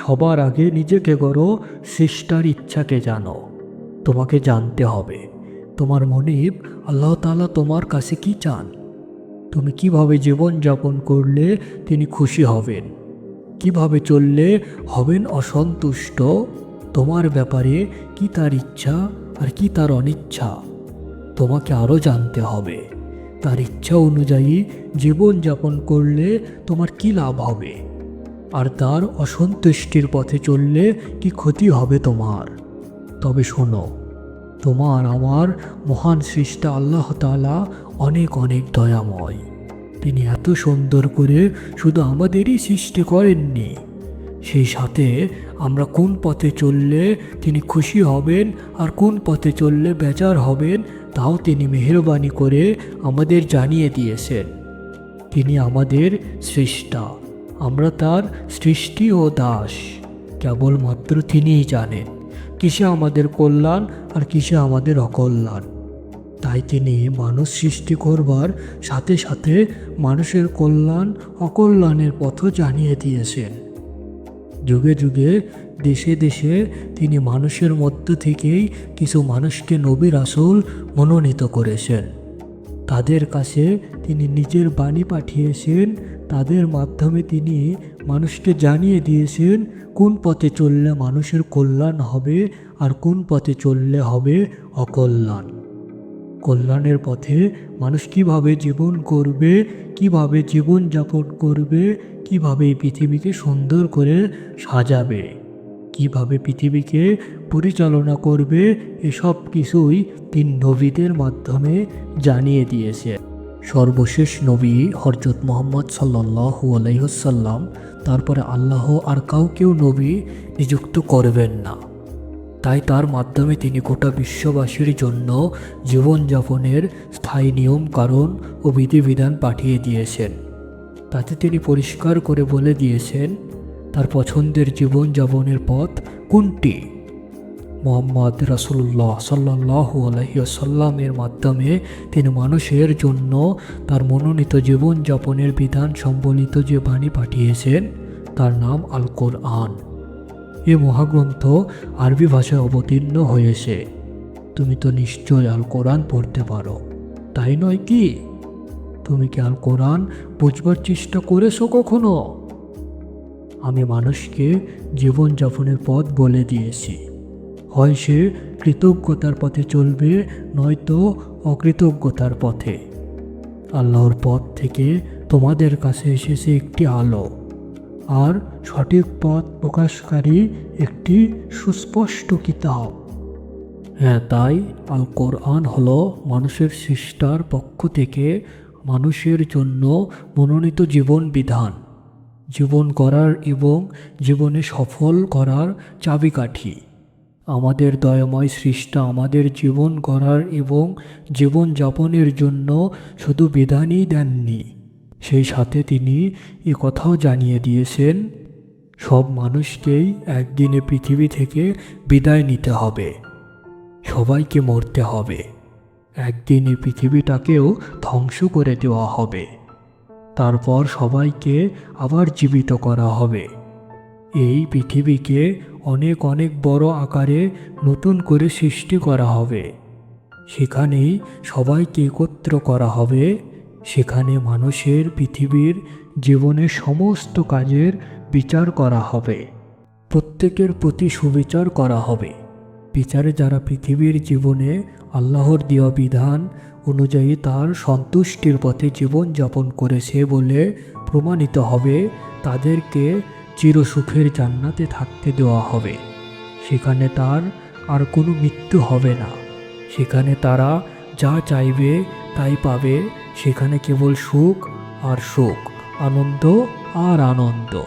সবার আগে নিজেকে করো সৃষ্টার ইচ্ছাকে জানো। তোমাকে জানতে হবে, তোমার মনিব আল্লাহ তাআলা তোমার কাছে কি চান। তুমি কীভাবে জীবন যাপন করলে তিনি খুশি হবেন? কীভাবে চললে হবেন অসন্তুষ্ট? তোমার ব্যাপারে কি তার ইচ্ছা আর কি তার অনিচ্ছা? তোমাকে আরও জানতে হবে, তার ইচ্ছা অনুযায়ী জীবন যাপন করলে তোমার কি লাভ হবে? আর তার অসন্তুষ্টির পথে চললে কি ক্ষতি হবে তোমার? তবে শোনো, তোমার আমার মহান সৃষ্টা আল্লাহ তাআলা অনেক অনেক দয়াময়। তিনি এত সুন্দর করে শুধু আমাদেরই সৃষ্টি করেননি। সেই সাথে আমরা কোন পথে চললে তিনি খুশি হবেন আর কোন পথে চললে বেজার হবেন, তাও তিনি মেহরবানি করে আমাদের জানিয়ে দিয়েছেন। তিনি আমাদের সৃষ্টা। আমরা তার সৃষ্টি ও দাস। কেবলমাত্র তিনিই জানেন, কিসে আমাদের কল্যাণ আর কিসে আমাদের অকল্যাণ। তাই তিনি মানুষ সৃষ্টি করবার সাথে সাথে মানুষের কল্যাণ, অকল্যাণের পথও জানিয়ে দিয়েছেন। যুগে যুগে, দেশে দেশে তিনি মানুষের মধ্য থেকেই কিছু মানুষকে নবীর আসল মনোনীত করেছেন। তাদের কাছে তিনি নিজের বাণী পাঠিয়েছেন। তাদের মাধ্যমে তিনি মানুষকে জানিয়ে দিয়েছেন, কোন পথে চললে মানুষের কল্যাণ হবে আর কোন পথে চললে হবে অকল্যাণ। কল্যাণের পথে মানুষ কীভাবে জীবন করবে, কীভাবে জীবন যাপন করবে, কীভাবে এই পৃথিবীকে সুন্দর করে সাজাবে। কীভাবে পৃথিবীকে পরিচালনা করবে, এসব কিছুই তিন নবীদের মাধ্যমে জানিয়ে দিয়েছে। সর্বশেষ নবী হরজত মোহাম্মদ সাল্লাহু আলাইহসাল্লাম তারপরে আল্লাহ আর কাউকেও নবী নিযুক্ত করবেন না। তাই তার মাধ্যমে তিনি গোটা বিশ্ববাসীর জন্য জীবনযাপনের স্থায়ী নিয়ম, কারণ ও বিধিবিধান পাঠিয়ে দিয়েছেন। তাতে তিনি পরিষ্কার করে বলে দিয়েছেন তার পছন্দের জীবনযাপনের পথ কোনটি? মোহাম্মদ রাসুল্লাহ সাল্লাহ আলহিসাল্লামের মাধ্যমে তিনি মানুষের জন্য তার মনোনীত জীবনযাপনের বিধান সম্বলিত যে বাণী পাঠিয়েছেন, তার নাম আল কোরআন এ মহাগ্রন্থ আরবি ভাষায় অবতীর্ণ হয়েছে। তুমি তো নিশ্চয় আল কোরআন পড়তে পারো। তাই নয় কি? তুমি কি আল কোরআন বুঝবার চেষ্টা করেছ কখনো? আমি মানুষকে জীবনযাপনের পথ বলে দিয়েছি। হয় সে কৃতজ্ঞতার পথে চলবে, নয়তো অকৃতজ্ঞতার পথে। আল্লাহর পথ থেকে তোমাদের কাছে এসেছে একটি আলো। আর সঠিক পথ প্রকাশকারী একটি সুস্পষ্ট কিতাব। হ্যাঁ তাই আল কোরআন হল মানুষের সৃষ্টার পক্ষ থেকে মানুষের জন্য মনোনীত জীবন বিধান। জীবন করার এবং জীবনে সফল করার চাবিকাঠি। আমাদের দয়াময় সৃষ্টা আমাদের জীবন করার এবং জীবন যাপনের জন্য শুধু বিধানই দেননি। সেই সাথে তিনি এ কথাও জানিয়ে দিয়েছেন, সব মানুষকেই একদিনে পৃথিবী থেকে বিদায় নিতে হবে, সবাইকে মরতে হবে, একদিন এই পৃথিবীটাকেও ধ্বংস করে দেওয়া হবে। তারপর সবাইকে আবার জীবিত করা হবে। এই পৃথিবীকে অনেক অনেক বড় আকারে নতুন করে সৃষ্টি করা হবে। সেখানেই সবাইকে একত্র করা হবে। সেখানে মানুষের পৃথিবীর জীবনের সমস্ত কাজের বিচার করা হবে। প্রত্যেকের প্রতি সুবিচার করা হবে। বিচারে যারা পৃথিবীর জীবনে আল্লাহর দেওয়া বিধান অনুযায়ী তার সন্তুষ্টির পথে জীবন যাপন করেছে বলে প্রমাণিত হবে, তাদেরকে চিরসুখের জান্নাতে থাকতে দেওয়া হবে। সেখানে তার আর কোনো মৃত্যু হবে না। সেখানে তারা যা চাইবে তাই পাবে, সেখানে কেবল সুখ আর সুখ আনন্দ আর আনন্দ।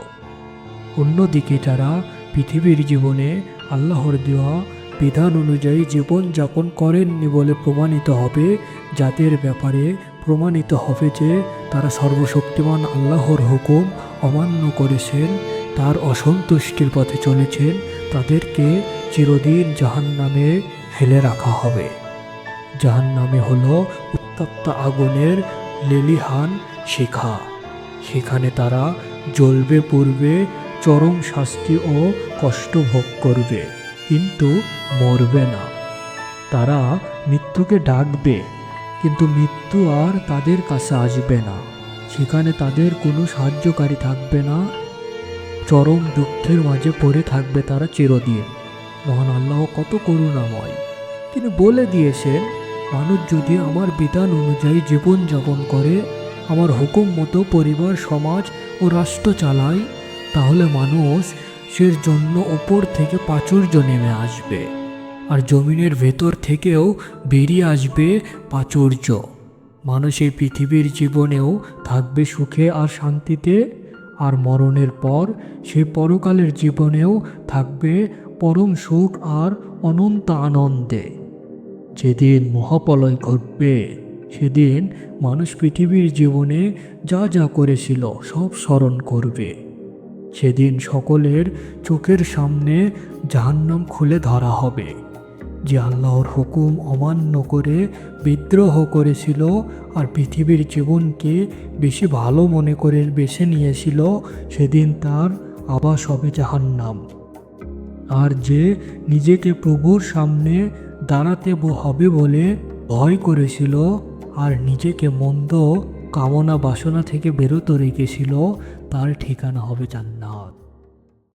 অন্যদিকে যারা পৃথিবীর জীবনে আল্লাহর দেওয়া বিধান অনুযায়ী জীবন যাপন করেননি বলে প্রমাণিত হবে। যাদের ব্যাপারে প্রমাণিত হবে যে, তারা সর্বশক্তিমান আল্লাহর হুকুম অমান্য করেছেন, তার অসন্তুষ্টির পথে চলেছেন, তাদেরকে চিরদিন জাহান নামে ফেলে রাখা হবে। জাহান নামে হল উত্তপ্ত আগুনের লেলিহান শিখা। সেখানে তারা জ্বলবে পূর্বে চরম শাস্তি ও কষ্ট ভোগ করবে। কিন্তু মরবে না। তারা মৃত্যুকে ডাকবে, কিন্তু মৃত্যু আর তাদের কাছে আসবে না। সেখানে তাদের কোনো সাহায্যকারী থাকবে না। চরম দুঃখের মাঝে পড়ে থাকবে তারা চিরদিন। মহান আল্লাহ কত করুণাময়। তিনি বলে দিয়েছেন, মানুষ যদি আমার বিধান অনুযায়ী জীবন যাপন করে, আমার হুকুম মতো পরিবার, সমাজ ও রাষ্ট্র চালায়, তাহলে মানুষ সের জন্য ওপর থেকে প্রাচুর্য নেমে আসবে আর জমিনের ভেতর থেকেও বেরিয়ে আসবে প্রাচুর্য মানুষ এই পৃথিবীর জীবনেও থাকবে সুখে আর শান্তিতে আর মরণের পর সে পরকালের জীবনেও থাকবে পরম সুখ আর অনন্ত আনন্দে। যেদিন মহাপলয় ঘটবে, সেদিন মানুষ পৃথিবীর জীবনে যা যা করেছিল সব স্মরণ করবে। সেদিন সকলের চোখের সামনে জাহান্নাম খুলে ধরা হবে। যে আল্লাহর হুকুম অমান্য করে, বিদ্রোহ করেছিল আর পৃথিবীর জীবনকে বেশি ভালো মনে করে বেছে নিয়েছিল, সেদিন তার আবাস হবে জাহান্নাম। আর যে নিজেকে প্রভুর সামনে দাঁড়াতে হবে বলে ভয় করেছিল আর নিজেকে মন্দ কামনা বাসনা থেকে বেরোতে রেখেছিল, তার ঠিকানা হবে জান্নাত।